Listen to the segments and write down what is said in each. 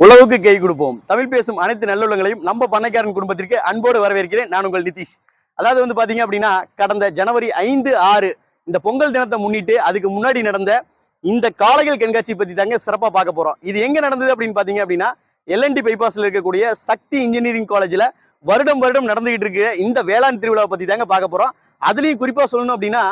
உழவுக்கு கை கொடுப்போம். தமிழ் பேசும் அனைத்து நல்லுள்ளங்களையும் நம்ம பண்ணைக்காரன் குடும்பத்திற்கு அன்போடு வரவேற்கிறேன். நான் உங்கள் நிதிஷ். அதாவது வந்து பாத்தீங்க அப்படின்னா கடந்த ஜனவரி ஐந்து ஆறு இந்த பொங்கல் தினத்தை முன்னிட்டு அதுக்கு முன்னாடி நடந்த இந்த காளைகள் கண்காட்சி பத்தி தாங்க சிறப்பா பார்க்க போறோம். இது எங்க நடந்தது அப்படின்னு பாத்தீங்க அப்படின்னா எல்என்டி பைபாஸ்ல இருக்கக்கூடிய சக்தி இன்ஜினியரிங் காலேஜ்ல வருடம் வருடம் நடந்துகிட்டு இருக்க இந்த வேளாண் திருவிழாவை பத்தி தாங்க பார்க்க போறோம். அதுலயும் குறிப்பா சொல்லணும் அப்படின்னா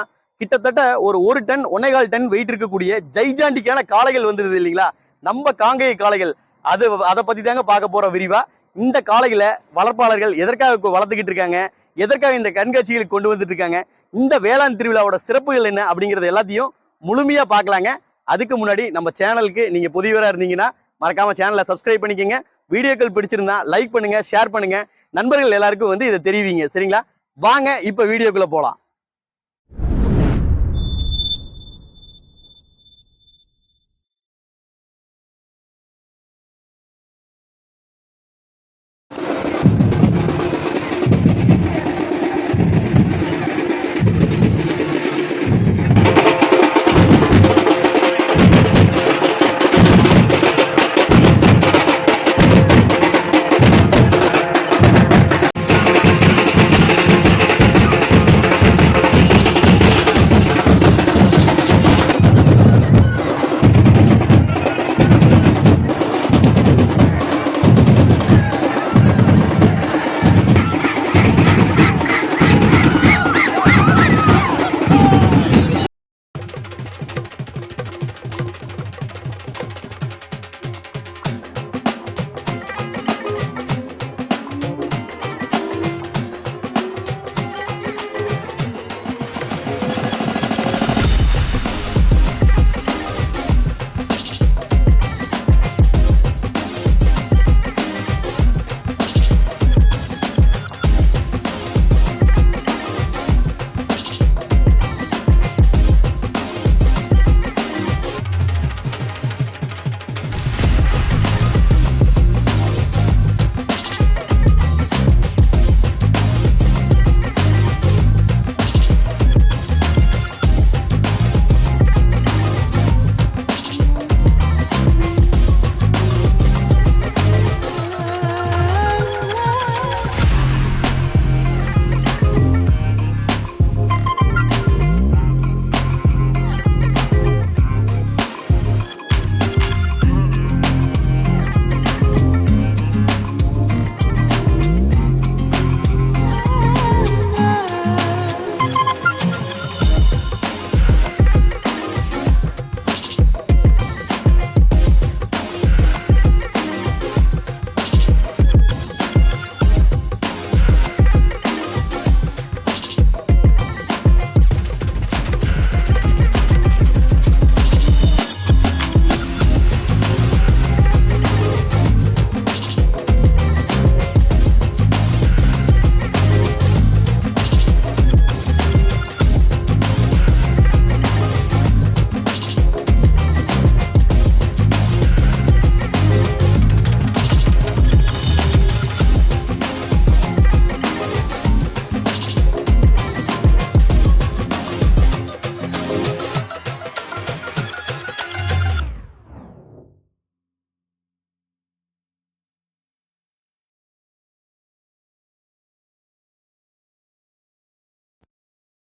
கிட்டத்தட்ட ஒரு ஒரு டன் ஒன்னேகால் டன் வெயிட் இருக்கக்கூடிய ஜைஜாண்டிக்கான காளைகள் வந்துருது இல்லைங்களா? நம்ம காங்கேய காளைகள். அது அதை பற்றி தாங்க பார்க்க போகிறோம் விரிவாக இந்த காலையில் வளர்ப்பாளர்கள் எதற்காக வளர்த்துக்கிட்டு இருக்காங்க? எதற்காக இந்த கண்காட்சிகளுக்கு கொண்டு வந்துட்டு இருக்காங்க? இந்த வேளாண் திருவிழாவோட சிறப்புகள் என்ன அப்படிங்கிறது எல்லாத்தையும் முழுமையாக பார்க்கலாங்க. அதுக்கு முன்னாடி நம்ம சேனலுக்கு நீங்கள் புதியவராக இருந்தீங்கன்னா மறக்காமல் சேனலை சப்ஸ்கிரைப் பண்ணிக்கங்க. வீடியோக்கள் பிடிச்சிருந்தா லைக் பண்ணுங்கள் ஷேர் பண்ணுங்கள் நண்பர்கள் எல்லாருக்கும் வந்து இதை தெரிவிங்க. சரிங்களா? வாங்க இப்போ வீடியோக்குள்ளே போகலாம்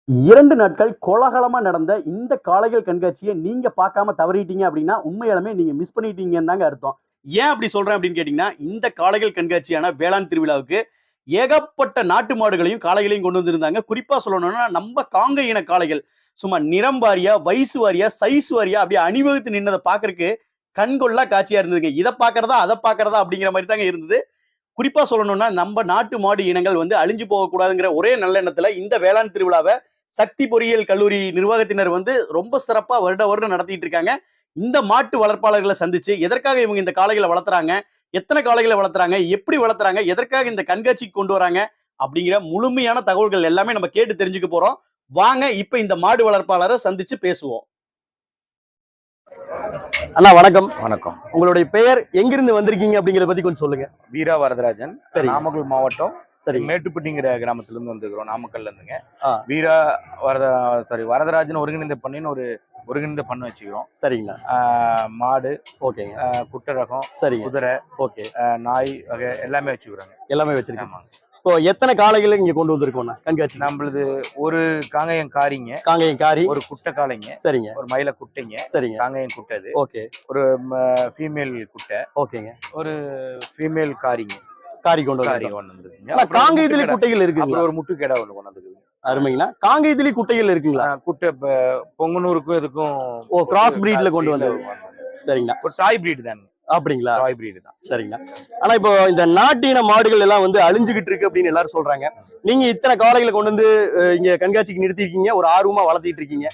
இரண்டு நாட்கள் கோலாகலமா நடந்த இந்த காளைகள் கண்காட்சியை நீங்க பார்க்காம தவறிட்டீங்க அப்படின்னா உண்மையாலுமே நீங்க மிஸ் பண்ணிட்டீங்கன்னு தாங்க அர்த்தம். ஏன் அப்படி சொல்றேன் அப்படின்னு கேட்டீங்கன்னா இந்த காளைகள் கண்காட்சியான வேளாண் திருவிழாவுக்கு ஏகப்பட்ட நாட்டு மாடுகளையும் காளைகளையும் கொண்டு வந்திருந்தாங்க. குறிப்பா சொல்லணும்னா நம்ம காங்க இன காளைகள் சும்மா நிறம் வாரியா வயசு வாரியா சைஸ் வாரியா அப்படியே அணிவகுத்து நின்னதை பார்க்கறதுக்கு கண்கொள்ளா காட்சியா இருந்ததுங்க இதை பார்க்கறதா அதை பார்க்கறதா அப்படிங்கிற மாதிரி தாங்க இருந்தது. குறிப்பா சொல்லணும்னா நம்ம நாட்டு மாடு இனங்கள் வந்து அழிஞ்சு போகக்கூடாதுங்கிற ஒரே நல்ல எண்ணத்துல இந்த வேளாண் திருவிழாவை சக்தி பொறியியல் கல்லூரி நிர்வாகத்தினர் வந்து ரொம்ப சிறப்பாக வருட வருடம் நடத்திட்டு இருக்காங்க. இந்த மாட்டு வளர்ப்பாளர்களை சந்திச்சு எதற்காக இவங்க இந்த காளைகளை வளர்த்துறாங்க? எத்தனை காளைகளை வளர்த்துறாங்க? எப்படி வளர்த்துறாங்க? எதற்காக இந்த கண்காட்சிக்கு கொண்டு வராங்க? அப்படிங்கிற முழுமையான தகவல்கள் எல்லாமே நம்ம கேட்டு தெரிஞ்சுக்க போறோம். வாங்க இப்ப இந்த மாடு வளர்ப்பாளரை சந்திச்சு பேசுவோம். அண்ணா வணக்கம். வணக்கம். உங்களுடைய பெயர் எங்கிருந்து வந்திருக்கீங்க அப்படிங்கறத பத்தி கொஞ்சம் சொல்லுங்க. வீரா வரதராஜன். சரி. நாமக்கல் மாவட்டம். சரி. மேட்டுப்பட்டிங்கிற கிராமத்துல இருந்து வந்திருக்கிறோம் நாமக்கல்ல இருந்துங்க. வீரா வரத சாரி வரதராஜன் ஒருங்கிணைந்த பண்ணின்னு ஒரு ஒருங்கிணைந்த பண்ண வச்சுக்கிறோம். சரிங்கண்ணா. ஆஹ் மாடு ஓகேங்க. ஆஹ் குட்டை ரகம் சரிங்க. குதிரை ஓகே. நாய் வகை எல்லாமே வச்சுக்கிறோங்க. எல்லாமே வச்சிருக்கேன் ஆமாங்க. இப்போ எத்தனை காளைகள் இங்க கொண்டு வந்திருக்கோம்ண்ணா கண்காட்சி நம்மளது ஒரு காங்கயம் காரிங்க காங்கேயம் காரி. ஒரு குட்டை காளைங்க சரிங்க. ஒரு மயில குட்டைங்க சரிங்க. காங்கயம் குட்டை அது. ஓகே. ஒரு ஃபீமேல் குட்டை. ஓகேங்க. ஒரு ஃபீமேல் காரிங்க. காரி கொண்டு காரி ஒன்று வந்துருக்குங்க. காங்கேயத்திலே குட்டைகள் அப்புறம் ஒரு முட்டுக்கடை ஒன்று கொண்டு வந்துருக்குங்க அருமைங்கண்ணா. காங்கேயத்திலே குட்டைகள் இருக்குங்களா? குட்டை இப்ப பொங்கனூருக்கும் இதுக்கும் ஓ கிராஸ் பிரீட்ல கொண்டு வந்தது. சரிங்கண்ணா. ஒரு டாய் பிரீடு தான் அப்படிங்களா? டாய் பிரீடு தான். சரிங்கண்ணா ஆனா இப்போ இந்த நாட்டின மாடுகள் எல்லாம் வந்து அழிஞ்சுகிட்டு இருக்கு அப்படின்னு எல்லாரும் சொல்றாங்க. நீங்க இத்தனை காளைகளை கொண்டு வந்து இங்க கண்காட்சிக்கு நிறுத்திருக்கீங்க ஒரு ஆர்வமா வளர்த்திட்டு இருக்கீங்க.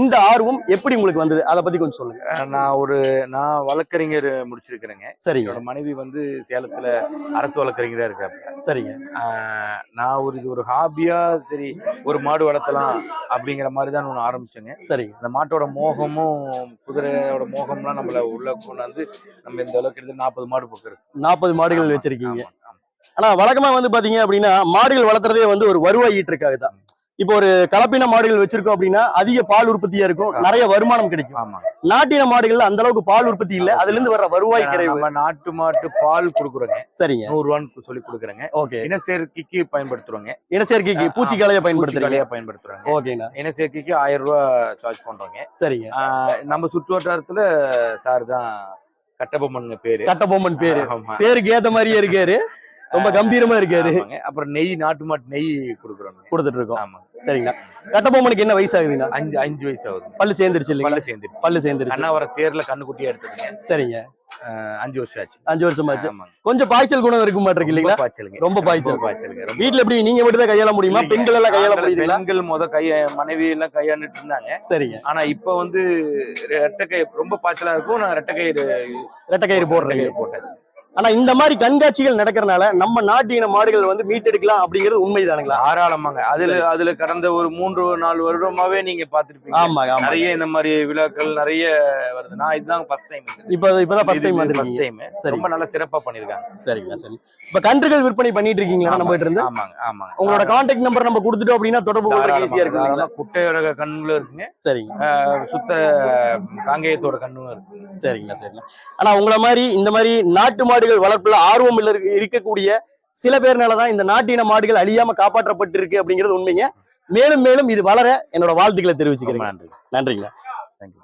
இந்த ஆர்வம் எப்படி உங்களுக்கு வந்தது? அதை பத்தி கொஞ்சம் சொல்லுங்க. நான் ஒரு நான் வழக்கறிஞர் முடிச்சிருக்கிறேங்க. சரிங்க. என்னோட மனைவி வந்து சேலத்துல அரசு வழக்கறிஞரா இருக்காங்க. சரிங்க. நான் ஒரு இது ஒரு ஹாபியா சரி ஒரு மாடு வளர்த்தலாம் அப்படிங்கிற மாதிரி தான் ஒன்று ஆரம்பிச்சேங்க. சரிங்க. அந்த மாட்டோட மோகமும் குதிரையோட மோகம்லாம் நம்மள உள்ள கொண்டாந்து நம்ம இந்த அளவுக்கு எடுத்து நாற்பது மாடு பக்கம் நாற்பது மாடுகள் வச்சிருக்கீங்க. ஆனா வழக்கமா வந்து பாத்தீங்க அப்படின்னா மாடுகள் வளர்த்துறதே வந்து ஒரு வருவாய் ஈட்டுறதுக்காக தான். இப்போ ஒரு கலப்பின மாடுகள் வச்சிருக்கோம் அப்படின்னா அதிக பால் உற்பத்தியா இருக்கும். நிறைய வருமானம் கிடைக்கும். ஆமா. நாட்டின மாடுகள்ல அந்த அளவுக்கு பால் உற்பத்தி இல்ல. அதுல இருந்து வர்ற வருவாய் நம்ம நாட்டு மாட்டு பால் கொடுக்குறோங்க. சரிங்க. நூறு ரூபான்னு சொல்லி கொடுக்குறேங்க. ஓகே. இனச்சேர்க்கைக்கு பயன்படுத்துறோங்க. இனச்சேர்க்கைக்கு பூச்சிக்காலைய பயன்படுத்துறீங்க. பூச்சிக்கொல்லியா பயன்படுத்துறாங்க. ஓகேண்ணா. இனச்சேர்க்கைக்கு ஆயிரம் ரூபாய் சார்ஜ் பண்றோங்க. சரிங்க. நம்ம சுற்று வட்டாரத்துல சார் தான் கட்டபொம்மனுங்க பேரு. கட்டபொம்மன் பேரு. பேருக்கு ஏத்த மாதிரியே இருக்காரு. ரொம்ப கம்பீரமா இருக்காரு. அப்புறம் நெய் நாட்டு மாட்டு நெய் கொடுக்குறோங்க கொடுத்துட்டு இருக்கோம் ஆமா சரிங்கண்ணா கட்டபொம்மனுக்கு என்ன வயசு ஆகுதுண்ணா அஞ்சு அஞ்சு வயசு ஆகுது பல்லு சேர்ந்துருச்சு இல்லைங்களா? பல்ல சேர்ந்துருச்சு. பல்லு சேர்ந்துருச்சு. அண்ணா வர தேர்ல கண்ணுக்குட்டியா எடுத்ததுங்க சரிங்க. அஞ்சு வருஷம் ஆச்சு அஞ்சு வருஷம் ஆச்சு. கொஞ்சம் பாய்ச்சல் குணம் இருக்க மாட்டிருக்கு ரொம்ப இல்லைங்களா? பாய்ச்சலுங்க. ரொம்ப பாய்ச்சல். பாய்ச்சலுங்க. வீட்டுல எப்படி நீங்க மட்டும் தான் கையாள முடியுமா? இல்லைங்க. பெண்கள் எல்லாம் கையாள முடியுதுங்களா? பெண்கள் முத கைய மனைவி எல்லாம் கையாண்டுட்டு இருந்தாங்க. சரிங்க. ஆனா இப்ப வந்து ரெட்டக்கை ரொம்ப பாய்ச்சலா இருக்கும். நான் ரெட்டக்கயிறு ரெட்டக்கயிறு போடுறீங்க. ரெட்டக்கயிறு போட்டாச்சு. ஆனா இந்த மாதிரி கண்காட்சிகள் நடக்கறனால நம்ம நாட்டின மாடுகள் வந்து மீட்டெடுக்கலாம் அப்படிங்கிறது உண்மைதானுங்களா? தாராளமாங்க. அதுல அதுல கடந்த ஒரு மூன்று நாலு வருடமாவே நீங்க பாத்துருப்பீங்க ஆமா ஆமா. நிறைய இந்த மாதிரி விழாக்கள் நிறைய வருது. நான் இதுதான் ஃபர்ஸ்ட் டைம் இப்ப இப்பதான் ஃபர்ஸ்ட் டைம் ஃபர்ஸ்ட் வந்திருக்கீங்க. டைம். ரொம்ப நல்லா சிறப்பா பண்ணிருக்காங்க. சரிங்கண்ணா சரி. இப்ப கன்றுகள் விற்பனை பண்ணிட்டு இருக்கீங்களா நம்ம கிட்ட இருந்து ஆமாங்க ஆமாங்க. உங்களோட கான்டாக்ட் நம்பர் நம்ம கொடுத்துட்டோம் அப்படின்னா தொடர்பு கொள்றதுக்கு ஈஸியா இருக்கு குட்டையோட கண்ணுல இருக்குங்க. சரிங்க. சுத்த காங்கேயத்தோட கண்ணும் இருக்கு சரிங்கண்ணா சரிண்ணா ஆனா உங்களை மாதிரி இந்த மாதிரி நாட்டு மாடுகள் வளர்ப்புல ஆர்வம் இருக்கக்கூடிய சில பேர்னாலதான் இந்த நாட்டின மாடுகள் அழியாம காப்பாற்றப்பட்டு இருக்கு அப்படிங்கிறது உண்மைங்க. மேலும் மேலும் இது வளர என்னோட வாழ்த்துக்களை தெரிவிச்சுக்கிறேன் நன்றி தேங்க்யூ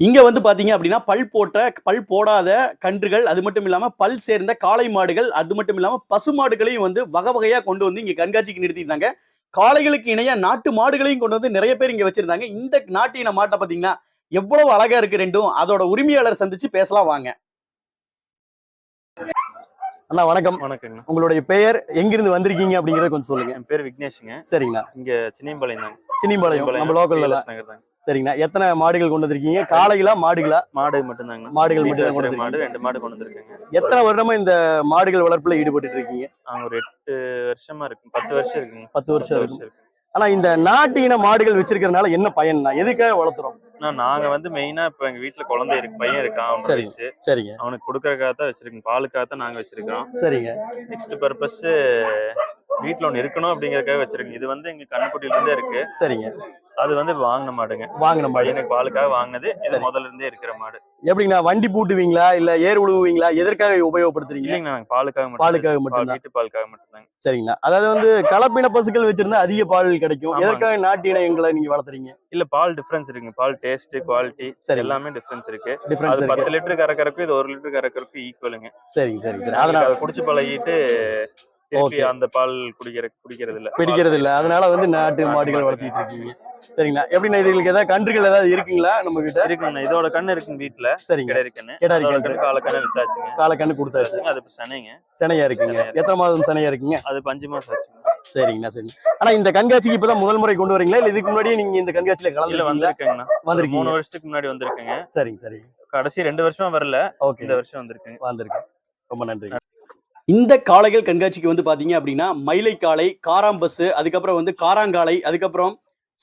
இங்க வந்து பாத்தீங்க அப்படின்னா பல் போட்ட பல் போடாத கன்றுகள் அது மட்டும் இல்லாம பல் சேர்ந்த காளை மாடுகள் அது மட்டும் இல்லாம பசு மாடுகளையும் வந்து வகை வகையா கொண்டு வந்து இங்க கண்காட்சிக்கு நிறுத்தியிருந்தாங்க. காளைகளுக்கு இணையா நாட்டு மாடுகளையும் கொண்டு வந்து நிறைய பேர் இங்க வச்சிருந்தாங்க. இந்த நாட்டின மாட்டை பாத்தீங்கன்னா எவ்வளவு அழகா இருக்கு ரெண்டும் அதோட உரிமையாளர் சந்திச்சு பேசலாம் வாங்க. அண்ணா வணக்கம். வணக்கங்கண்ணா. உங்களுடைய பெயர் எங்கிருந்து வந்திருக்கீங்க அப்படிங்கறத கொஞ்சம் சொல்லுங்க. என் பேர் விக்னேஷுங்க. சரிங்கண்ணா. இங்க சின்னியம்பாளையம் தாங்க சின்னிபாளையம் நம்ம கேஎல்எஸ் நகர் தாங்க சரிங்கண்ணா. எத்தனை மாடுகள் கொண்டு வந்திருக்கீங்க? காளைகளா மாடுகளா? மாடு மட்டும்தாங்க. மாடுகள் மட்டும் தான் கொண்டு மாடு ரெண்டு மாடு கொண்டு வந்திருக்கேங்க. எத்தனை வருடமா இந்த மாடுகள் வளர்ப்புல ஈடுபட்டு இருக்கீங்க? ஒரு எட்டு வருஷமா இருக்கு பத்து வருஷம் இருக்குங்க. பத்து வருஷம் இருக்கும். இருக்கு ஆனா இந்த நாட்டு இன மாடுகள் வச்சிருக்கிறதுனால என்ன பயன்னா எதுக்காக வளர்த்துறோம்? நாங்க வந்து மெயினா இப்ப எங்க வீட்டுல குழந்தை இருக்கு பையன் இருக்கான் அவன் சரி. வயசு. சரிங்க. அவனுக்கு கொடுக்கறதுக்காக தான் வச்சிருக்கோம் பாலுக்காக தான் நாங்க வச்சிருக்கோம். சரிங்க. நெக்ஸ்ட் பர்பஸ் வீட்டுல ஒண்ணு இருக்கணும் அப்படிங்கறதுக்காக வச்சிருக்கோம். இது வந்து எங்க கண்ணுக்குட்டியில இருந்தே இருக்கு. சரிங்க. அது வந்து வாங்கின மாடுங்க. வாங்கின மாடு. பையனுக்கு பாலுக்காக வாங்கினது. இது சரி. முதல்ல இருந்தே இருக்கிற மாடு. எப்படிங்கண்ணா வண்டி பூட்டுவீங்களா இல்ல ஏர் உழுவுவீங்களா எதற்காக உபயோகப்படுத்துறீங்க? இல்லைங்கண்ணா பாலுக்காக மட்டும் பாலுக்காக பால் மட்டும்தான். வீட்டு பாலுக்காக மட்டும்தாங்க. சரிங்கண்ணா. அதாவது வந்து கலப்பின பசுக்கள் வச்சிருந்தா அதிக பால் கிடைக்கும். எதற்காக நாட்டு இனங்களை நீங்க வளர்த்துறீங்க? இல்ல பால் டிஃபரன்ஸ் இருக்குங்க. பால் டேஸ்ட் குவாலிட்டி சரி. எல்லாமே டிஃபரன்ஸ் இருக்கு. டிஃபரன்ஸ் இருக்கு. பத்து லிட்டர் கறக்கறதுக்கும் இது ஒரு லிட்டர் கறக்கறதுக்கும் ஈக்குவலுங்க சரிங்க சரிங்க சரி. அதனால அதை குடிச்சு பழகிட்டு. அந்த பால் குடிக்கிற குடிக்கிறது இல்ல பிடிக்கிறது இல்ல அதனால வந்து நாட்டு மாடுகள். வளர்த்திட்டு இருக்கீங்க. சரிங்கண்ணா எப்படிண்ணா இதுகளுக்கு ஏதாவது கன்றுகள் ஏதாவது இருக்குங்களா நம்ம கிட்ட இருக்குங்கண்ணா இதோட கண்ணு இருக்குங்க வீட்டுல சரிங்க. கிடையாது கண்ணு. கிடாரி அதோட கன்று. கண்ணு கால கண்ணு வித்தாச்சுங்க. காலை கண்ணு கொடுத்தாச்சு. அது இப்ப சனைங்க. சினையா இருக்குங்க. எத்தனை மாதம் சினையா இருக்குங்க? அது பஞ்சு மாசம் ஆச்சுங்க. சரிங்கண்ணா சரி ஆனா இந்த கண்காட்சிக்கு இப்பதான் முதல் முறை கொண்டு வரீங்களா? இல்ல இதுக்கு முன்னாடியே நீங்க இந்த கண்காட்சியில இல்ல கலந்து வந்திருக்கேங்கண்ணா. ஒரு வந்திருக்கீங்க. மூணு வருஷத்துக்கு முன்னாடி வந்திருக்கேங்க. சரிங்க சரிங்க. கடைசி ரெண்டு வருஷமா வரல. ஓகே. இந்த வருஷம் வந்திருக்கேங்க. வந்திருக்கு. ரொம்ப நன்றி இந்த காளைகள் கண்காட்சிக்கு வந்து பாத்தீங்க அப்படின்னா மயிலை காளை காராம்பஸ் அதுக்கப்புறம் வந்து காராங்காளை அதுக்கப்புறம்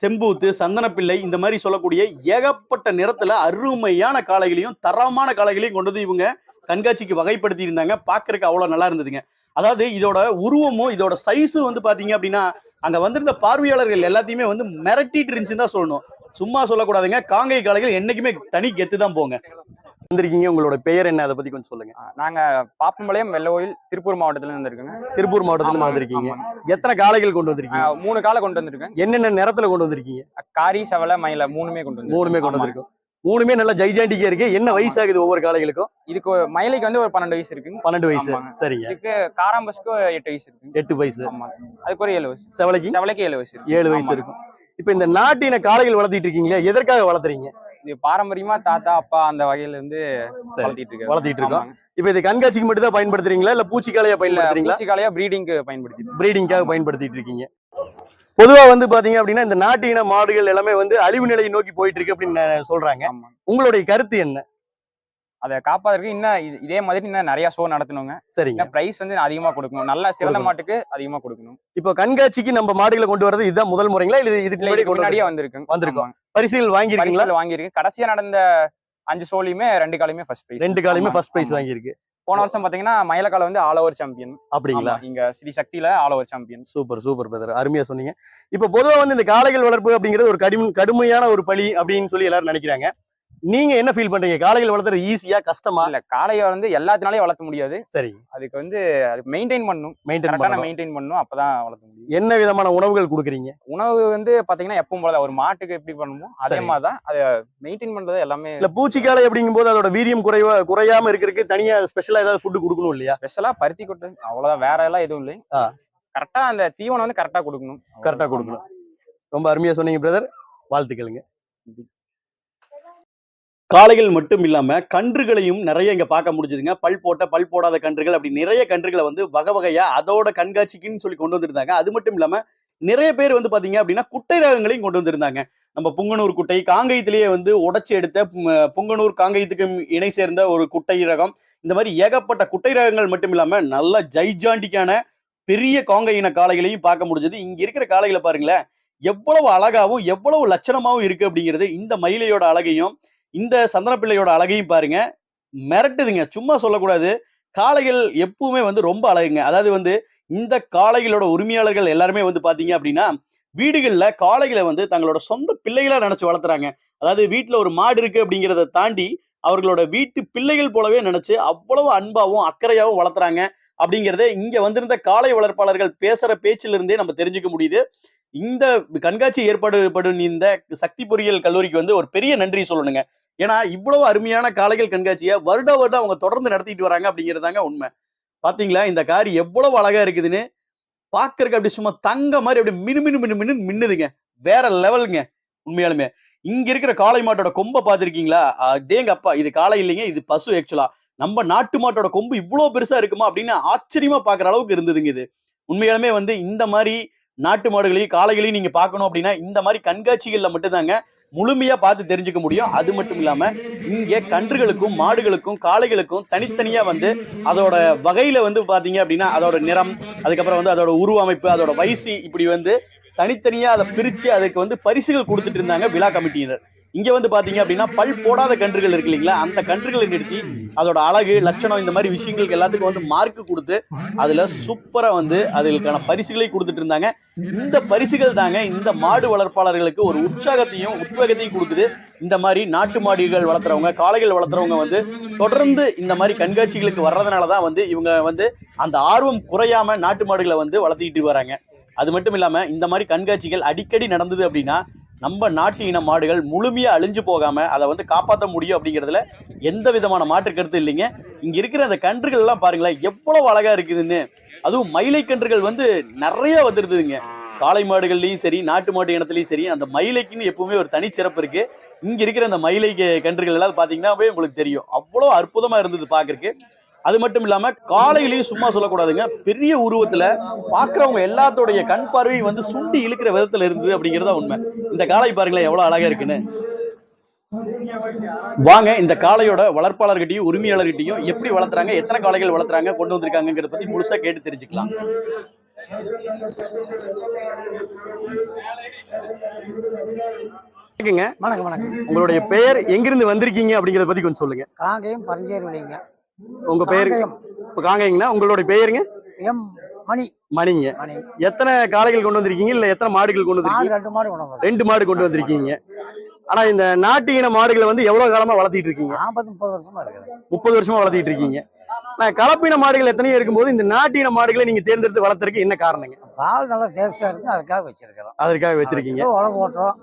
செம்பூத்து சந்தனப்பிள்ளை இந்த மாதிரி சொல்லக்கூடிய ஏகப்பட்ட நிறத்துல அருமையான காளைகளையும் தரமான காளைகளையும் கொண்டு வந்து இவங்க கண்காட்சிக்கு வகைப்படுத்தி இருந்தாங்க. பாக்குறதுக்கு அவ்வளவு நல்லா இருந்ததுங்க. அதாவது இதோட உருவமும் இதோட சைஸும் வந்து பாத்தீங்க அப்படின்னா அங்க வந்திருந்த பார்வையாளர்கள் எல்லாத்தையுமே வந்து மிரட்டிட்டு இருந்துச்சுன்னு தான் சொல்லணும். சும்மா சொல்லக்கூடாதுங்க. காங்கை காளைகள் என்னைக்குமே தனி கெத்து தான் போங்க. வந்திருக்கீங்க. உங்களோட பெயர் என்ன? அதை பத்தி கொஞ்சம் சொல்லுங்க. நாங்க பாப்பம்பாளையம் வெள்ளகோயில் திருப்பூர் மாவட்டத்துல இருந்து வந்திருக்கோங்க. திருப்பூர் மாவட்டத்துல இருந்து வந்திருக்கீங்க. எத்தனை காளைகள் கொண்டு வந்திருக்கீங்க? மூணு காலை கொண்டு வந்திருக்கேன் என்னென்ன நிறத்துல கொண்டு வந்திருக்கீங்க? காரி செவலை மயில மூணுமே கொண்டு வந்து மூணுமே கொண்டு வந்திருக்கோம். மூணுமே நல்லா ஜைஜாண்டிக்கா இருக்கு. என்ன வயசு ஆகுது ஒவ்வொரு காளைகளுக்கும்? இதுக்கு மயிலைக்கு வந்து ஒரு பன்னெண்டு வயசு இருக்குங்க. பன்னெண்டு வயசு. சரிங்க. இதுக்கு காராம்பஸ்க்கு எட்டு வயசு இருக்குங்க. எட்டு வயசு. அதுக்கு ஒரு ஏழு வயசு. செவலைக்கு? செவலைக்கு ஏழு வயசு இருக்கு. ஏழு வயசு. இருக்கும். இப்ப இந்த நாட்டின காளைகள் வளர்த்திட்டு இருக்கீங்களா எதற்காக வளர்த்துறீங்க? இது பாரம்பரியமா தாத்தா அப்பா அந்த வகையில இருந்து வளர்த்திட்டு இருக்காரு வளர்த்திட்டு இருக்கோம். இப்ப இது கண்காட்சிக்கு மட்டும் தான் பயன்படுத்துறீங்களா? இல்ல பூச்சிக்காளையா இல்ல பயன்படுத்துறீங்களா? பூச்சிக்காலையா ப்ரீடிங்க்கு பயன்படுத்தி பிரீடிங்காக பயன்படுத்திட்டு இருக்கீங்க. பொதுவா வந்து பாத்தீங்க அப்படின்னா இந்த நாட்டு இன மாடுகள் எல்லாமே வந்து அழிவு நிலையை நோக்கி போயிட்டு இருக்கு அப்படின்னு சொல்றாங்க. உங்களுடைய கருத்து என்ன? அதை காப்பாதற்கு இன்னும் இது- இதே மாதிரி இன்னும் நிறைய ஷோ நடத்தணுங்க. சரிங்க. பிரைஸ் வந்து அதிகமா கொடுக்கணும். நல்ல சிறந்த. மாட்டுக்கு அதிகமா கொடுக்கணும். இப்போ கண்காட்சிக்கு நம்ம மாடுகளை கொண்டு வரது இதுதான் முதல் முறைங்களா? இல்ல இதுக்கு முன்னாடியே வந்து வந்திருக்குங்க வந்திருக்கோம். பரிசுகள் வாங்கியிருக்கீங்களா? வாங்கியிருக்கு. கடைசியா நடந்த அஞ்சு ஷோலையுமே ரெண்டு காலையுமே ஃபர்ஸ்ட் பிரைஸ் ரெண்டு காலையுமே ஃபர்ஸ்ட் பிரைஸ் வாங்கியிருக்கு. போன வருஷம் பாத்தீங்கன்னா மயிலக்கால வந்து ஆல் ஓவர் சாம்பியன் அப்படிங்களா? இங்க Sri சக்தியில all over champion super super brother அருமையா சொன்னீங்க. இப்போ பொதுவா வந்து இந்த காளைகள் வளர்ப்பு அப்படிங்கிறது ஒரு கடும் கடுமையான ஒரு பழி அப்படின்னு சொல்லி எல்லாரும் நினைக்கிறாங்க. நீங்க என்ன ஃபீல் பண்றீங்க? காளைகள் வளர்த்துறது ஈஸியா கஷ்டமா? இல்ல காளைய வந்து எல்லாத்தினாலையும் வளர்த்த முடியாது. சரி. அதுக்கு வந்து அது மெயின்டைன் பண்ணணும் மெயின்டைன் மெயின்டைன் பண்ணணும். அப்பதான் வளர்த்த முடியும். என்ன விதமான உணவுகள் கொடுக்குறீங்க? உணவு வந்து பாத்தீங்கன்னா எப்பவும் போல ஒரு மாட்டுக்கு எப்படி பண்ணுமோ அதே. மாதிரி தான் அதை மெயின்டைன் பண்றது எல்லாமே இல்ல பூச்சிக்காலை அப்படிங்கும் போது அதோட வீரியம் குறைவா குறையாம இருக்கிறதுக்கு தனியா ஸ்பெஷலா ஏதாவது ஃபுட் கொடுக்கணும் இல்லையா? ஸ்பெஷலா பருத்தி கொட்டு. அவ்வளவுதான். வேற எல்லாம் எதுவும் இல்லை. கரெக்டா அந்த தீவனம் வந்து கரெக்டா கொடுக்கணும். கரெக்டா கொடுக்கணும். ரொம்ப அருமையா சொன்னீங்க பிரதர் வாழ்த்துக்களுங்க. காளைகள் மட்டும் இல்லாம கன்றுகளையும் நிறைய இங்க பார்க்க முடிஞ்சதுங்க. பல் போட்ட பல் போடாத கன்றுகள் அப்படி நிறைய கன்றுகளை வந்து வகை வகையா அதோட கண்காட்சிக்குன்னு சொல்லி கொண்டு வந்திருந்தாங்க. அது மட்டும் இல்லாம நிறைய பேர் வந்து பாத்தீங்க அப்படின்னா குட்டை ரகங்களையும் கொண்டு வந்திருந்தாங்க. நம்ம புங்கனூர் குட்டை காங்கயத்திலேயே வந்து உடச்சி எடுத்த புங்கனூர் காங்கயத்துக்கு இணை சேர்ந்த ஒரு குட்டை ரகம். இந்த மாதிரி ஏகப்பட்ட குட்டை ரகங்கள் மட்டும் இல்லாம நல்ல ஜைஜாண்டிக்கான பெரிய காங்கை இன காளைகளையும் பார்க்க முடிஞ்சது. இங்க இருக்கிற காளைகளை பாருங்களேன். எவ்வளவு அழகாவும் எவ்வளவு லட்சணமாவும் இருக்கு அப்படிங்கிறது இந்த மயிலையோட அழகையும் இந்த சந்தனப்பிள்ளையோட அழகையும் பாருங்க. மிரட்டுதுங்க. சும்மா சொல்லக்கூடாது. காளைகள் எப்பவுமே வந்து ரொம்ப அழகுங்க. அதாவது வந்து இந்த காளைகளோட உரிமையாளர்கள் எல்லாருமே வந்து பாத்தீங்க அப்படின்னா வீடுகளில் காளைகளை வந்து தங்களோட சொந்த பிள்ளைகளா நினைச்சு வளர்த்துறாங்க. அதாவது வீட்டில் ஒரு மாடு இருக்கு அப்படிங்கிறத தாண்டி அவர்களோட வீட்டு பிள்ளைகள் போலவே நினைச்சு அவ்வளவு அன்பாவும் அக்கறையாகவும் வளர்த்துறாங்க. அப்படிங்கிறத இங்க வந்திருந்த காளை வளர்ப்பாளர்கள் பேசுற பேச்சிலிருந்தே நம்ம தெரிஞ்சுக்க முடியுது. இந்த கண்காட்சி ஏற்பாடுபடும் இந்த சக்தி பொறியியல் கல்லூரிக்கு வந்து ஒரு பெரிய நன்றி சொல்லணுங்க. ஏன்னா இவ்வளவு அருமையான காளைகள் கண்காட்சியை வருட வருடம் அவங்க தொடர்ந்து நடத்திட்டு வராங்க அப்படிங்கிறதாங்க உண்மை. பாத்தீங்களா? இந்த கார் எவ்வளவு அழகா இருக்குதுன்னு பாக்குறதுக்கு அப்படி சும்மா தங்க மாதிரி அப்படி மினு மினு மினு மினு மின்னுதுங்க. வேற லெவலுங்க உண்மையாலுமே. இங்க இருக்கிற காளை மாட்டோட கொம்பை பார்த்துருக்கீங்களா டேங்க அப்பா இது காளை இல்லைங்க இது பசு ஆக்சுவலா நம்ம நாட்டு மாட்டோட கொம்பு இவ்வளவு பெருசா இருக்குமா அப்படின்னு ஆச்சரியமா பாக்குற அளவுக்கு இருந்ததுங்க இது. உண்மையாலுமே வந்து இந்த மாதிரி நாட்டு மாடுகளையும் காளைகளையும் நீங்க பார்க்கணும் அப்படின்னா இந்த மாதிரி கண்காட்சிகள்ல மட்டும்தாங்க முழுமையா பார்த்து தெரிஞ்சுக்க முடியும். அது மட்டும் இல்லாம இங்க கன்றுகளுக்கும் மாடுகளுக்கும் காளைகளுக்கும் தனித்தனியா வந்து அதோட வகையில வந்து பாத்தீங்க அப்படின்னா அதோட நிறம் அதுக்கப்புறம் வந்து அதோட உருவமைப்பு அதோட வயசு இப்படி வந்து தனித்தனியா அதை பிரிச்சு அதுக்கு வந்து பரிசுகள் கொடுத்துட்டு இருந்தாங்க விழா கமிட்டியினர். இங்க வந்து பாத்தீங்க அப்படின்னா பல் போடாத கன்றுகள் இருக்கு இல்லைங்களா? அந்த கன்றுகளை நிறுத்தி அதோட அழகு லட்சணம் இந்த மாதிரி விஷயங்களுக்கு எல்லாத்துக்கும் வந்து மார்க் கொடுத்து அதுல சூப்பரா வந்து அதுகளுக்கான பரிசுகளை கொடுத்துட்டு இருந்தாங்க. இந்த பரிசுகள் தாங்க இந்த மாடு வளர்ப்பாளர்களுக்கு ஒரு உற்சாகத்தையும் உத்வேகத்தையும் கொடுக்குது. இந்த மாதிரி நாட்டு மாடுகள் வளர்த்துறவங்க காளைகள் வளர்த்துறவங்க வந்து தொடர்ந்து இந்த மாதிரி கண்காட்சிகளுக்கு வர்றதுனால தான் வந்து இவங்க வந்து அந்த ஆர்வம் குறையாம நாட்டு மாடுகளை வந்து வளர்த்திக்கிட்டு வராங்க. அது மட்டும் இல்லாம இந்த மாதிரி கண்காட்சிகள் அடிக்கடி நடந்தது அப்படின்னா நம்ம நாட்டு இன மாடுகள் முழுமையா அழிஞ்சு போகாம அதை வந்து காப்பாற்ற முடியும் அப்படிங்கிறதுல எந்த விதமான மாற்று கருத்து இல்லைங்க. இங்க இருக்கிற அந்த கன்றுகள் எல்லாம் பாருங்களேன் எவ்வளவு அழகா இருக்குதுன்னு. அதுவும் மயிலை கன்றுகள் வந்து நிறைய வந்துருதுங்க காளை மாடுகள்லையும் சரி நாட்டு மாடு இனத்துலயும் சரி அந்த மயிலைக்குன்னு எப்பவுமே ஒரு தனிச்சிறப்பு இருக்கு. இங்க இருக்கிற அந்த மயிலை கன்றுகள் எல்லாம் பாத்தீங்கன்னாவே உங்களுக்கு தெரியும். அவ்வளவு அற்புதமா இருந்தது பாக்குறதுக்கு. அது மட்டும் இல்லாம காளைகளையும் சும்மா சொல்லக்கூடாதுங்க. பெரிய உருவத்துல பாக்குறவங்க எல்லாத்தோடைய கண் பார்வை வந்து சுண்டி இழுக்கிற விதத்துல இருந்தது அப்படிங்கறதா உண்மை. இந்த காளை பாருங்களேன் எவ்வளவு அழகா இருக்குன்னு. வாங்க இந்த காளையோட வளர்ப்பாளர்கிட்டயும் உரிமையாளர்கிட்டயும் எப்படி வளர்த்துறாங்க எத்தனை காளைகள் வளர்த்துறாங்க கொண்டு வந்திருக்காங்கிறத பத்தி முழுசா கேட்டு தெரிஞ்சுக்கலாம். வணக்கம் வணக்கம். உங்களுடைய பெயர் எங்கிருந்து வந்திருக்கீங்க அப்படிங்கறத பத்தி கொஞ்சம் சொல்லுங்க. காங்கேயம் பரிஞ்சேரி விளையுங்க உங்க இப்ப காங்கேயங்கண்ணா? உங்களுடைய பெயருங்க? எம் மணி. மணிங்க. மணி. எத்தனை காளைகள் கொண்டு வந்திருக்கீங்க? இல்ல எத்தனை மாடுகள் கொண்டு வந்திருக்கீங்க? ரெண்டு மாடு கொண்டு ரெண்டு மாடு கொண்டு வந்திருக்கீங்க. ஆனா இந்த நாட்டு இன மாடுகளை வந்து எவ்வளவு காலமா வளர்த்திட்டு இருக்கீங்க? நாற்பது முப்பது வருஷமா இருக்குது. முப்பது வருஷமா வளர்த்திட்டு இருக்கீங்க. நான் கலப்பின மாடுகள் எத்தனையோ இருக்கும்போது இந்த நாட்டு இன மாடுகளை நீங்க தேர்ந்தெடுத்து வளர்த்துறதுக்கு என்ன காரணங்க? பால் நல்லா டேஸ்டா இருக்கு அதுக்காக வச்சிருக்கிறோம். அதற்காக வச்சிருக்கீங்க. உழவு ஓட்டுறோம்.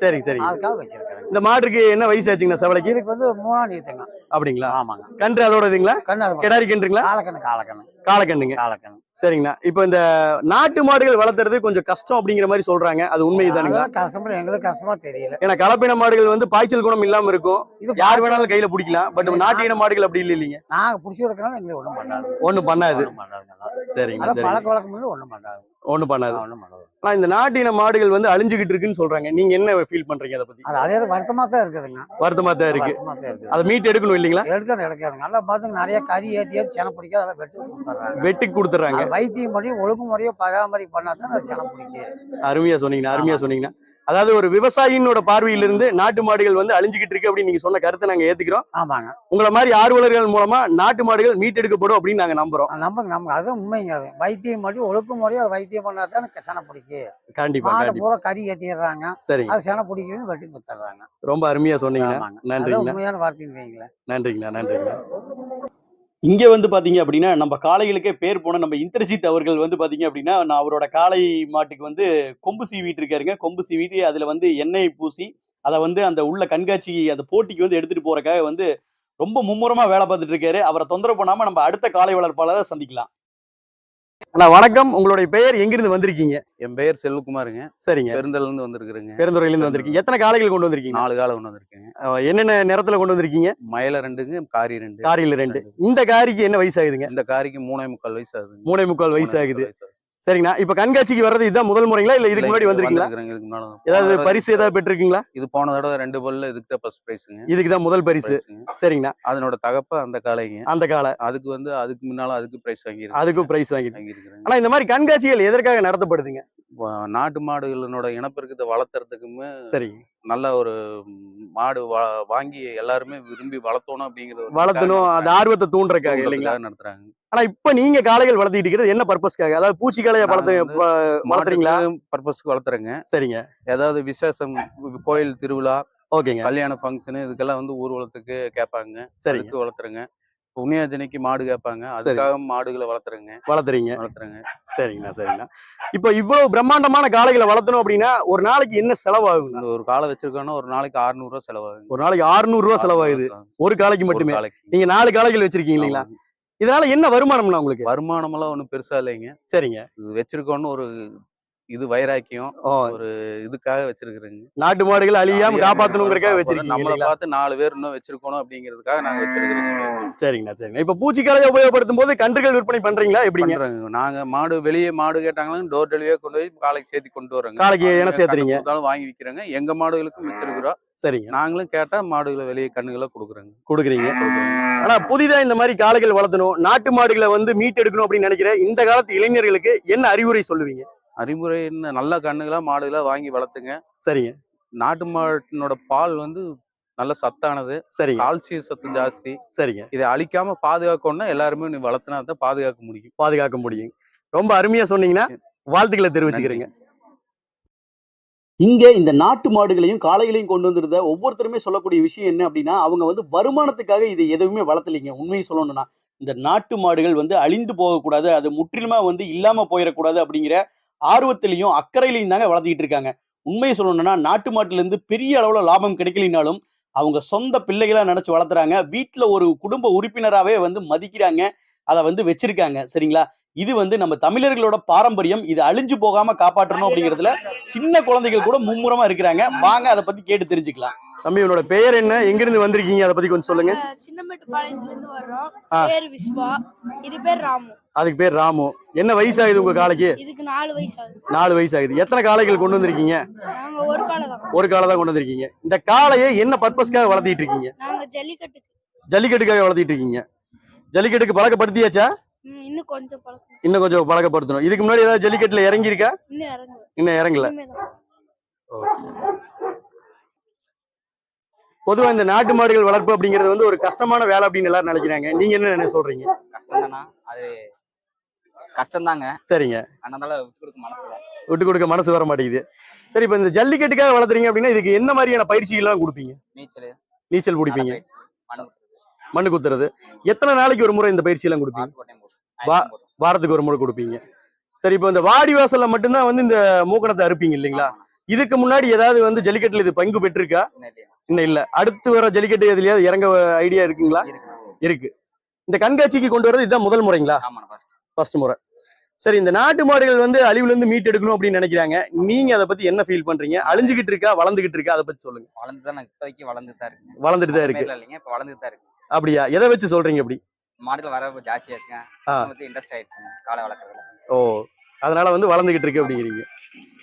சரிங்க சரிங்க. அதுக்காக வச்சிருக்கிறோம் இந்த மாட்டுக்கு என்ன வயசு ஆச்சுங்கண்ணா செவலைக்கு இதுக்கு வந்து மூணாம் நீத்துங்க அப்படிங்களா? ஆமாங்க. கன்று அதோட இதுங்களா? கண்ணு கிடாரி கன்றுங்களா? காலக்கண்ணு காலக்கண்ணு. காலக்கண்ணுங்க. காலக்கண்ணு. சரிங்கண்ணா. இப்போ இந்த நாட்டு மாடுகள் வளர்த்துறது கொஞ்சம் கஷ்டம் அப்படிங்கிற மாதிரி சொல்றாங்க. அது உண்மைதானுங்களா அதெல்லாம் கஷ்டமா எங்களுக்கு கஷ்டமா தெரியல. ஏன்னா கலப்பின மாடுகள் வந்து பாய்ச்சல் குணம் இல்லாம இருக்கும். இது யார் வேணாலும் கையில பிடிக்கலாம். பட் நாட்டு இன மாடுகள் அப்படி இல்லை இல்லைங்க நாங்க புடிச்சு கொடுக்கறனால எங்களுக்கு ஒண்ணும் பண்ணாது. ஒண்ணும் பண்ணாது. சரிங்க பழக்க வழக்கம் ஒண்ணும் பண்ணாது. ஒண்ணும் பண்ணாது. ஒண்ணும் பண்ணாது. ஆனா இந்த நாட்டு இன மாடுகள் வந்து அழிஞ்சுகிட்டு இருக்குன்னு சொல்றாங்க. நீங்க என்ன ஃபீல் பண்றீங்க அதை பத்தி? அது அழியிற வருத்தமா தான் இருக்குதுங்க. வருத்தமா தான் இருக்கு. அதை மீட் எடுக்கணும் இல்லைங்களா? எடுக்கணும் எடுக்கணும். நல்லா பார்த்துங்க நிறைய கறி ஏத்தி ஏத்தி செனை பிடிக்காத அதெல்லாம் வெட்டு கொடுத்துட்றாங்க. வெட்டுக்கு கொடுத்துறாங்க வைத்தியம் பண்ணி ஒழுங்குமுறையா பராமரி பண்ணா தான் அது செனை பிடிக்கும். அருமையா சொன்னீங்கண்ணா அருமையா சொன்னீங்கன்னா அதாவது ஒரு விவசாயினோட பார்வையிலிருந்து நாட்டு மாடுகள் வந்து அழிஞ்சுகிட்டு இருக்கு அப்படின்னு நீங்க சொன்ன கருத்தை நாங்க ஏத்துக்கிறோம். ஆமாங்க. உங்களை மாதிரி ஆர்வலர்கள் மூலமா நாட்டு மாடுகள் மீட்டெடுக்கப்படும் அப்படின்னு நாங்க நம்புறோம். நமக்கு நமக்கு அது உண்மைங்க. அது வைத்தியம் பண்ணி ஒழுங்குமுறையா அது வைத்தியம் பண்ணா தான் செனை பிடிக்கும். கண்டிப்பா மாடை பூரா கறி ஏத்திடுறாங்க. சரிங்க. அது செனை பிடிக்கலன்னு வெட்டி கொடுத்துட்றாங்க ரொம்ப அருமையா அதான் நன்றிங்கண்ணா. உண்மையான வார்த்தைன்னு வைங்களேன். நன்றிங்கண்ணா நன்றிங்கண்ணா. இங்க வந்து பாத்தீங்க அப்படின்னா நம்ம காளைகளுக்கே பேர் போன நம்ம இந்திரஜித் அவர்கள் வந்து பாத்தீங்க அப்படின்னா நான் அவரோட காளை மாட்டுக்கு வந்து கொம்பு சீவிட்டு இருக்காருங்க. கொம்பு சீவிட்டு அதுல வந்து எண்ணெய் பூசி அதை வந்து அந்த உள்ள கண்காட்சி அந்த போட்டிக்கு வந்து எடுத்துட்டு போறதுக்காக வந்து ரொம்ப மும்முரமா வேலை பார்த்துட்டு இருக்காரு. அவரை தொந்தரவு பண்ணாம நம்ம அடுத்த காளை வளர்ப்பாளரை சந்திக்கலாம். அண்ணா வணக்கம். உங்களுடைய பெயர் எங்கிருந்து வந்திருக்கீங்க? என் பெயர் செல்வகுமாருங்க. சரிங்க. பெருந்தல்ல இருந்து வந்திருக்கிறேங்க. பெருந்துறையில இருந்து வந்திருக்கீங்க. எத்தனை காளைகள் கொண்டு வந்திருக்கீங்க? நாலு காலம் கொண்டு வந்திருக்கேங்க. என்னென்ன நிறத்துல கொண்டு வந்திருக்கீங்க? மயில ரெண்டுங்க காரி ரெண்டு. காரியில் ரெண்டு. இந்த காரிக்கு என்ன வயசு ஆகுதுங்க இந்த காரிக்கு மூணே முக்கால் வயசு ஆகுதுங்க. மூணே ஆகுது முக்கால் வயசு ஆகுது. சரிங்கண்ணா. இப்ப கண்காட்சிக்கு வர்றது இதுதான் முதல் முறைங்களா? இல்ல இதுக்கு முன்னாடி வந்திருக்கீங்களா? இதுக்கு முன்னாடி. ஏதாவது பரிசு ஏதாவது பெற்றிருக்கீங்களா? இது போன தடவை ரெண்டு பல்ல இதுக்கு தான் ஃபர்ஸ்ட் பிரைஸுங்க இதுக்கு தான் முதல் பரிசு. சரிங்கண்ணா. அதனோட தகப்ப அந்த காளைங்க. அந்த காலை அதுக்கு வந்து அதுக்கு முன்னால அதுக்கு பிரைஸ் வாங்கியிருக்கு அதுக்கும் பிரைஸ் வாங்கியிருக்கிறேங்க. ஆனா இந்த மாதிரி கண்காட்சிகள் எதற்காக நடத்தப்படுதுங்க? நாட்டு மாடுகளோட இனப்பெருக்கத்தை வளர்த்துறதுக்குமே சரிங்க. நல்ல ஒரு மாடு வாங்கி எல்லாருமே விரும்பி வளர்த்தணும் அப்படிங்கிற வளர்த்தணும். அந்த ஆர்வத்தை தூண்டுறதுக்காக இல்லைங்களா? நடத்துறாங்க. ஆனா இப்ப நீங்க காளைகள் வளர்த்திட்டு என்ன பர்பஸ்க்காக அதாவது பூச்சி காளைய வளர்த்து வளர்த்துறீங்களா? பர்பஸ்க்கு வளர்த்துறேங்க. சரிங்க. ஏதாவது விசேஷம் கோயில் திருவிழா ஓகேங்க. கல்யாண ஃபங்க்ஷனு இதுக்கெல்லாம் வந்து ஊர்வலத்துக்கு கேட்பாங்க. சரிங்க. அதுக்கு வளர்த்துறேங்க புண்ணியாஜனைக்கு மாடு கேட்பாங்க. அதுக்காக மாடுகளை வளர்த்துறேங்க. வளர்த்துறீங்க. வளர்த்துறேங்க. சரிங்கண்ணா சரிங்கண்ணா. இப்போ இவ்வளவு பிரம்மாண்டமான காளைகளை வளர்த்தணும் அப்படின்னா ஒரு நாளைக்கு என்ன இந்த ஒரு காலை வச்சிருக்கோன்னா ஒரு நாளைக்கு 600 ரூபா செலவாகுங்க ஒரு நாளைக்கு 600 ரூபா செலவாகுது. ஒரு காளைக்கு ஒரு மட்டுமே. நீங்க நாலு காளைகள் வச்சிருக்கீங்க இல்லைங்களா. இதனால என்ன வருமானம்னா உங்களுக்கு? வருமானமெல்லாம் ஒன்றும் பெருசா இல்லைங்க. சரிங்க. இது வச்சிருக்கோன்னு ஒரு இது வைராக்கியம் ஒரு இதுக்காக வச்சிருக்கிறேங்க. நாட்டு மாடுகள் அழியாம காப்பாத்தணுங்கிறக்காக நம்மளை வச்சிருக்கீங்க நம்மளை? பார்த்து நாலு பேர் இன்னும் வச்சிருக்கணும் அப்படிங்கிறதுக்காக நாங்க வச்சிருக்கிறோங்க. சரிங்கண்ணா சரிங்க இப்ப பூச்சிக்காலையை உபயோகப்படுத்தும் போது கன்றுகள் விற்பனை பண்றீங்களா? பண்றாங்க. நாங்க மாடு வெளியே மாடு கேட்டாங்களும் டோர் டெலிவரியே கொண்டு போய் காலைக்கு சேர்த்து கொண்டு வரோங்க காளைக்கு அவங்க இனம் சேர்த்துறீங்க. வாங்கி விக்கிறோங்க. எங்க மாடுகளுக்கும் வச்சிருக்கிறோம். சரிங்க. நாங்களும் கேட்டா மாடுகளை வெளியே கண்ணுகளை கொடுக்குறோங்க. கொடுக்குறீங்க. ஆனா புதிதா இந்த மாதிரி காளைகள் வளர்த்தணும் நாட்டு மாடுகளை வந்து மீட்டெடுக்கணும் அப்படின்னு நினைக்கிற இந்த காலத்து இளைஞர்களுக்கு என்ன அறிவுரை சொல்லுவீங்க? அறிமுறை என்ன நல்ல கண்ணுகளா மாடுகளா வாங்கி வளர்த்துங்க. சரிங்க. நாட்டு மாட்டினோட பால் வந்து நல்ல சத்தானது. சரிங்க. கால்சியம் சத்து ஜாஸ்தி. சரிங்க. இதை அழிக்காம பாதுகாக்கணும்னா எல்லாருமே நீ வளர்த்தினா தான் பாதுகாக்க முடியும். பாதுகாக்க முடியும். ரொம்ப அருமையா சொன்னீங்கன்னா வாழ்த்துக்களை தெரிவிச்சுக்கிறேங்க. இங்க இந்த நாட்டு மாடுகளையும் காளைகளையும் கொண்டு வந்திருந்த ஒவ்வொருத்தருமே சொல்லக்கூடிய விஷயம் என்ன அப்படின்னா அவங்க வந்து வருமானத்துக்காக இதை எதுவுமே வளர்த்தலைங்க. உண்மையை சொல்லணும்னா இந்த நாட்டு மாடுகள் வந்து அழிந்து போகக்கூடாது அது முற்றிலுமா வந்து இல்லாம போயிடக்கூடாது அப்படிங்கிற ஆர்வத்திலையும் அக்கறையிலையும் தாங்க வளர்த்திட்டு இருக்காங்க. உண்மையை சொல்லணும்னா நாட்டு மாட்டுல இருந்து பெரிய அளவுல லாபம் கிடைக்கலினாலும் அவங்க சொந்த பிள்ளைகளா நினைச்சு வளர்த்துறாங்க. வீட்டுல ஒரு குடும்ப உறுப்பினராவே வந்து மதிக்கிறாங்க. அதை வந்து வச்சிருக்காங்க. சரிங்களா? இது வந்து நம்ம தமிழர்களோட பாரம்பரியம். இது அழிஞ்சு போகாம காப்பாற்றணும் அப்படிங்கிறதுல சின்ன குழந்தைகள் கூட மும்முரமா இருக்கிறாங்க. வாங்க அதை பத்தி கேட்டு தெரிஞ்சுக்கலாம். தம்பி உன்னோட பெயர் என்ன? எங்கிருந்து வந்திருக்கீங்க? அதை பத்தி கொஞ்சம் சொல்லுங்க. சின்னமேட்டுப்பாளையத்துல இருந்து வர்றோம். பேர் விஸ்வா. இது பேர் ராமு. அதுக்கு பேர் ராமு. என்ன வயசாகுது உங்க காளைக்கு? இதுக்கு நாலு வயசு ஆகுது நாலு வயசாகுது. எத்தனை காளைகள் கொண்டு வந்திருக்கீங்க? நாங்க ஒரு காலை தான். ஒரு காலை தான் கொண்டு வந்திருக்கீங்க. இந்த காளையை என்ன பர்பஸ்க்காக வளர்த்திட்டு இருக்கீங்க? நாங்க ஜல்லிக்கட்டுக்கு. ஜல்லிக்கட்டுக்காக வளர்த்திட்டு இருக்கீங்க. ஜல்லிக்கட்டுக்கு பழக்கப்படுத்தியாச்சா? ம், இன்னும் கொஞ்சம் பழக்கம். இன்னும் கொஞ்சம் பழக்கப்படுத்தணும். இதுக்கு முன்னாடி ஏதாவது ஜல்லிக்கட்டுல இறங்கியிருக்கா? இன்னும் இறங்கல. இனிமேதான். பொதுவா இந்த நாட்டு மாடுகள் வளர்ப்பு அப்படிங்கிறது வந்து ஒரு கஷ்டமான வேலை அப்படின்னு எல்லாரும் நினைக்கிறாங்க. நீங்க என்ன சொல்றீங்க? கஷ்டம் தானா அது கஷ்டம் தாங்க சரிங்க அதனால விட்டு கொடுக்க மனசு. விட்டு கொடுக்க மனசு வர மாட்டேங்குது. சரி இப்ப இந்த ஜல்லிக்கட்டுக்காக வளர்த்துறீங்க அப்படின்னா இதுக்கு என்ன மாதிரியான பயிற்சிகள் எல்லாம் கொடுப்பீங்க? நீச்சல். நீச்சல் பிடிப்பீங்க. மண்ணு குத்துறது. எத்தனை நாளைக்கு ஒரு முறை இந்த பயிற்சி எல்லாம் கொடுப்பீங்க. வாரத்துக்கு ஒரு முறை கொடுப்பீங்க. சரி இப்போ இந்த வாடி வாசல்ல மட்டும்தான் வந்து இந்த மூக்கணத்தை அறுப்பீங்க இல்லைங்களா. இதுக்கு முன்னாடி ஏதாவது வந்து ஜல்லிக்கட்டுல இது பங்கு பெற்றிருக்கா? இன்னும் இல்ல. அடுத்து வர ஜல்லிக்கட்டு எதுலயாவது இறங்க ஐடியா இருக்குங்களா. இருக்கு. இந்த கண்காட்சிக்கு கொண்டு வரது இதுதான் முதல் முறைங்களா. ஃபர்ஸ்ட் முறை. சரி இந்த நாட்டு மாடுகள் வந்து அழிவுல இருந்து மீட் எடுக்கணும் அப்படின்னு நினைக்கிறாங்க. நீங்க அதை பத்தி என்ன ஃபீல் பண்றீங்க? அழிஞ்சுகிட்டு இருக்கா? வளர்ந்துகிட்டு இருக்கா? அதை பத்தி சொல்லுங்க. வளர்ந்துதான் இப்போதைக்கு வளர்ந்துட்டு தான் இருக்கு வளர்ந்துட்டு தான் இருக்கு. இல்லைங்க இப்ப வளர்ந்துட்டு தான் இருக்கு அப்படியா? எதை வச்சு சொல்றீங்க அப்படி? மாடுகள் வர ஜாஸ்தி ஆச்சுங்க. ஆ. பத்தி இன்ட்ரெஸ்ட் ஆயிடுச்சுங்க காலை வளர்க்கறதுல. ஓ அதனால வந்து வளர்ந்துகிட்டு இருக்கு அப்படிங்கிறீங்க.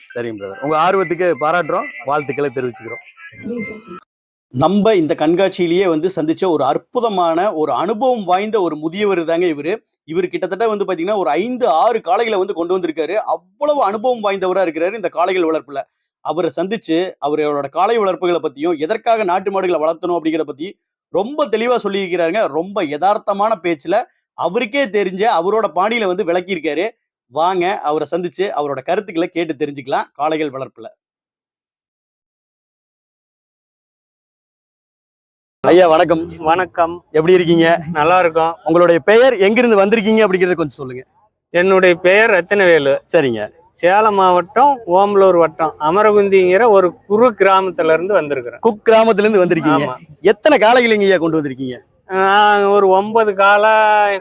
சரிங்க பிரதர் உங்க ஆர்வத்துக்கு பாராட்டுறோம். வாழ்த்துக்களை தெரிவிச்சுக்கிறோம். நம்ம இந்த கண்காட்சியிலேயே வந்து சந்திச்ச ஒரு அற்புதமான ஒரு அனுபவம் வாய்ந்த ஒரு முதியவர் தாங்க இவரு. இவர் கிட்டத்தட்ட வந்து பாத்தீங்கன்னா ஒரு ஐந்து ஆறு காளைகளை வந்து கொண்டு வந்திருக்காரு. அவ்வளவு அனுபவம் வாய்ந்தவரா இருக்கிறாரு இந்த காளைகள் வளர்ப்புல. அவரை சந்திச்சு அவரோட காளை வளர்ப்புகளை பத்தியும் எதற்காக நாட்டு மாடுகளை வளர்த்தணும் அப்படிங்கிறத பத்தி ரொம்ப தெளிவா சொல்லியிருக்கிறாருங்க. ரொம்ப யதார்த்தமான பேச்சுல அவருக்கே தெரிஞ்ச அவரோட பாணியில வந்து விளக்கியிருக்காரு. வாங்க அவரை சந்திச்சு அவரோட கருத்துக்களை கேட்டு தெரிஞ்சுக்கலாம் காளைகள் வளர்ப்புல. ஐயா வணக்கம். வணக்கம். எப்படி இருக்கீங்க? நல்லா இருக்கோம் உங்களுடைய பெயர் எங்கிருந்து வந்திருக்கீங்க அப்படிங்கறத கொஞ்சம் சொல்லுங்க. என்னுடைய பெயர் ரத்தினவேலு. சரிங்க. சேலம் மாவட்டம் ஓமலூர் வட்டம் அமரகுந்திங்கிற ஒரு குறு கிராமத்துல இருந்து வந்திருக்கிறேன். குக் கிராமத்துல இருந்து வந்திருக்கீங்க. ஆமா. எத்தனை காளைகள் இங்க ஐயா கொண்டு வந்திருக்கீங்க? நான் ஒரு ஒன்பது காலை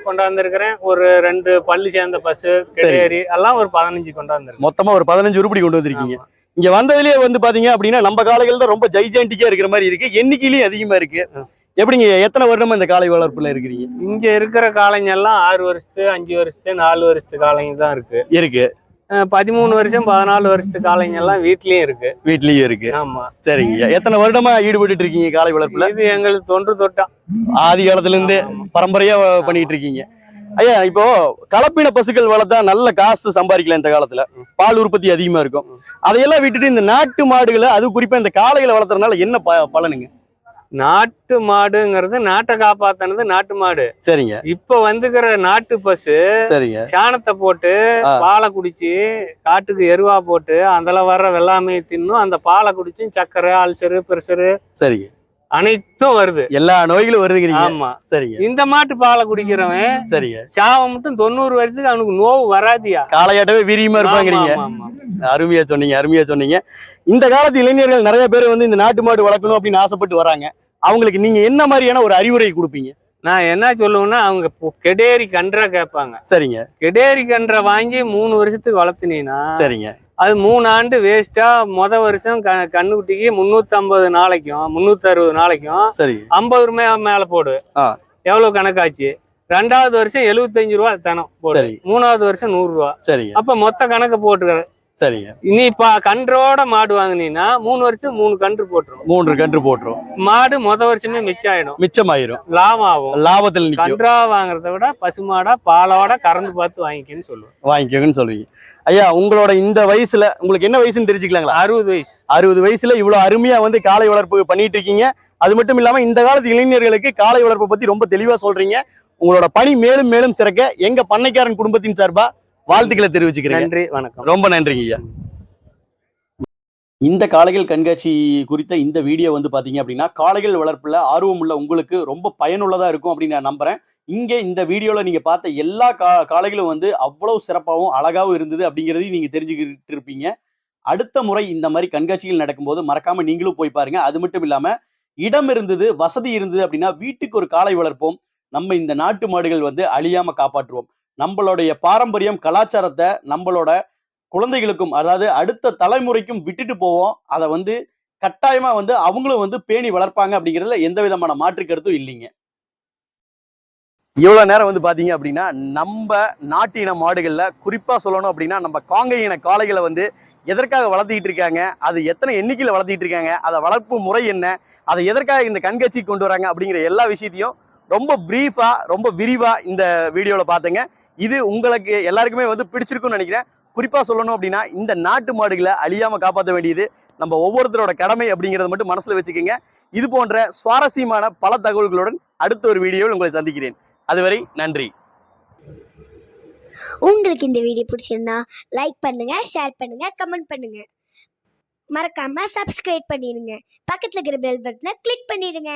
கொண்டாந்துருக்கிறேன் ஒரு ரெண்டு பள்ளி சேர்ந்த பசு கிடேரி எல்லாம் ஒரு பதினஞ்சு கொண்டாந்துருக்கேன் மொத்தமா ஒரு பதினஞ்சு உருப்படி கொண்டு வந்திருக்கீங்க. இங்க வந்ததுலயே வந்து பாத்தீங்க அப்படின்னா நம்ம காளைகள் தான் ரொம்ப ஜைஜாண்டிக்கா இருக்கிற மாதிரி இருக்கு. எண்ணிக்கையிலயும் அதிகமா இருக்கு. எப்படிங்க எத்தனை வருடமா இந்த காளை வளர்ப்புல இருக்கிறீங்க? இங்க இருக்கிற காளைங்க எல்லாம் ஆறு வருஷத்து அஞ்சு வருஷத்து நாலு வருஷத்து காளைங்க தான் இருக்கு. இருக்கு. பதிமூணு வருஷம் பதினாலு வருஷத்து காளைங்க எல்லாம் வீட்லயும் இருக்கு. வீட்லயும் இருக்கு. ஆமா. சரிங்க. எத்தனை வருடமா ஈடுபட்டு இருக்கீங்க காளை வளர்ப்புல? இது எங்களுக்கு தொன்று தொட்டா. ஆதி காலத்துல இருந்து பரம்பரையா பண்ணிட்டு இருக்கீங்க ஐயா இப்போ கலப்பின பசுக்கள் வளர்த்தா நல்ல காசு சம்பாதிக்கலாம் இந்த காலத்துல. பால் உற்பத்தி அதிகமா இருக்கும். அதையெல்லாம் விட்டுட்டு இந்த நாட்டு மாடுகளை அது குறிப்பா இந்த காளைகளை வளர்த்துறதுனால என்ன பலனுங்க? நாட்டு மாடுங்கிறது நாட்டை காப்பாத்தினது நாட்டு மாடு. சரிங்க. இப்ப வந்துக்கிற நாட்டு பசு சரிங்க. சாணத்தை போட்டு. பாலை குடிச்சு காட்டுக்கு எருவா போட்டு அதுல வர்ற வெள்ளாமையை தின்னும் அந்த பாலை குடிச்சு சக்கரை அல்சரு பிரஷரு சரிங்க. அனைத்தும் வருது. எல்லா நோய்களும் வருதுங்கிறீங்க. ஆமா. சரிங்க. இந்த மாட்டு பாலை குடிக்கிறவன் சரிங்க. சாவம் மட்டும் தொண்ணூறு வருஷத்துக்கு அவனுக்கு நோவு வராதியா? காளையாட்டவே வீரியமா இருப்பாங்கிறீங்க. அருமையா சொன்னீங்க அருமையா சொன்னீங்க. இந்த காலத்து இளைஞர்கள் நிறைய பேர் வந்து இந்த நாட்டு மாடு வளர்க்கணும் அப்படின்னு ஆசைப்பட்டு வராங்க. அவங்களுக்கு நீங்க என்ன மாதிரியான ஒரு அறிவுரை கொடுப்பீங்க? நான் என்ன சொல்லுவேன்னா அவங்க கெடேரி கன்றா கேட்பாங்க. சரிங்க. கெடேரி கன்றை வாங்கி மூணு வருஷத்துக்கு வளர்த்துனீங்கன்னா சரிங்க. அது மூணு ஆண்டு வேஸ்டா முத வருஷம் க கண்ணுக்குட்டிக்கு முந்நூத்தி ஐம்பது நாளைக்கும் முந்நூத்தி அறுபது நாளைக்கும் சரிங்க ஐம்பது ரூபாய் மேல போடு. ஆ. எவ்வளவு கணக்காச்சு? ரெண்டாவது வருஷம் எழுபத்தஞ்சு ரூபா தனம் போடு. சரி. மூணாவது வருஷம் நூறு ரூபா சரிங்க. அப்ப மொத்த கணக்கு போட்டுக்கிற. சரிங்க. நீ இப்ப கன்றோட மாடு வாங்குனீங்கன்னா மூணு வருஷத்துக்கு மூணு கன்று போட்டுரும். மூன்று கன்று போட்டுரும். மாடு மொத வருஷமே மிச்சம் ஆயிடும் மிச்சமாயிரும். லாபம் ஆகும் லாபத்தில் கன்றா வாங்குறத விட பசுமாடா பாலோட கறந்து பார்த்து வாங்கிக்கன்னு சொல்லுவேன். வாங்கிக்கோங்கன்னு சொல்லுவீங்க. ஐயா உங்களோட இந்த வயசுல உங்களுக்கு என்ன வயசுன்னு தெரிஞ்சுக்கலாங்களா? அறுபது வயசு. அறுபது வயசுல இவ்வளவு அருமையா வந்து காளை வளர்ப்பு பண்ணிட்டு இருக்கீங்க. அது மட்டும் இல்லாம இந்த காலத்து இளைஞர்களுக்கு காளை வளர்ப்பை பத்தி ரொம்ப தெளிவா சொல்றீங்க. உங்களோட பணி மேலும் மேலும் சிறக்க எங்க பண்ணைக்காரன் குடும்பத்தின் சார்பா வாழ்த்துக்களை தெரிவிச்சுக்கிறேன் நன்றி வணக்கம். ரொம்ப நன்றிங்க ஐயா. இந்த காளைகள் கண்காட்சி குறித்த இந்த வீடியோ வந்து பாத்தீங்க அப்படின்னா காளைகள் வளர்ப்புல ஆர்வம் உள்ள உங்களுக்கு ரொம்ப பயனுள்ளதா இருக்கும் அப்படின்னு நான் நம்புறேன். இங்க இந்த வீடியோல நீங்க பார்த்த எல்லா கா காளைகளும் வந்து அவ்வளவு சிறப்பாகவும் அழகாவும் இருந்தது அப்படிங்கிறதையும் நீங்க தெரிஞ்சுக்கிட்டு இருப்பீங்க. அடுத்த முறை இந்த மாதிரி கண்காட்சிகள் நடக்கும்போது மறக்காம நீங்களும் போய் பாருங்க. அது மட்டும் இல்லாம இடம் இருந்தது வசதி இருந்தது அப்படின்னா வீட்டுக்கு ஒரு காளை வளர்ப்போம். நம்ம இந்த நாட்டு மாடுகள் வந்து அழியாம காப்பாற்றுவோம். நம்மளுடைய பாரம்பரியம் கலாச்சாரத்தை நம்மளோட குழந்தைகளுக்கும் அதாவது அடுத்த தலைமுறைக்கும் விட்டுட்டு போவோம். அதை வந்து கட்டாயமா வந்து அவங்களும் வந்து பேணி வளர்ப்பாங்க அப்படிங்கிறதுல எந்த விதமான மாற்று கருத்தும் இல்லைங்க. இவ்வளவு நேரம் வந்து பாத்தீங்க அப்படின்னா நம்ம நாட்டு இன மாடுகள்ல குறிப்பா சொல்லணும் அப்படின்னா நம்ம காங்கை இன காளைகளை வந்து எதற்காக வளர்த்திக்கிட்டு இருக்காங்க அது எத்தனை எண்ணிக்கையில வளர்த்திட்டு இருக்காங்க அதை வளர்ப்பு முறை என்ன அதை எதற்காக இந்த கண்காட்சிக்கு கொண்டு வராங்க அப்படிங்கிற எல்லா விஷயத்தையும் ரொம்ப ப்ரீஃபாக ரொம்ப விரிவாக இந்த வீடியோவில் பார்த்தேங்க இது உங்களுக்கு எல்லாருக்குமே வந்து பிடிச்சிருக்குன்னு நினைக்கிறேன். குறிப்பாக சொல்லணும் அப்படின்னா இந்த நாட்டு மாடுகளை அழியாமல் காப்பாற்ற வேண்டியது நம்ம ஒவ்வொருத்தரோட கடமை அப்படிங்கிறத மட்டும் மனசில் வச்சுக்கோங்க. இது போன்ற சுவாரஸ்யமான பல தகவல்களுடன் அடுத்த ஒரு வீடியோவில் உங்களை சந்திக்கிறேன். அதுவரை நன்றி. உங்களுக்கு இந்த வீடியோ பிடிச்சிருந்தா லைக் பண்ணுங்க ஷேர் பண்ணுங்க கமெண்ட் பண்ணுங்க. மறக்காம சப்ஸ்கிரைப் பண்ணிடுங்க பக்கத்தில் இருக்கிற பெல் பட்டனை கிளிக் பண்ணிடுங்க.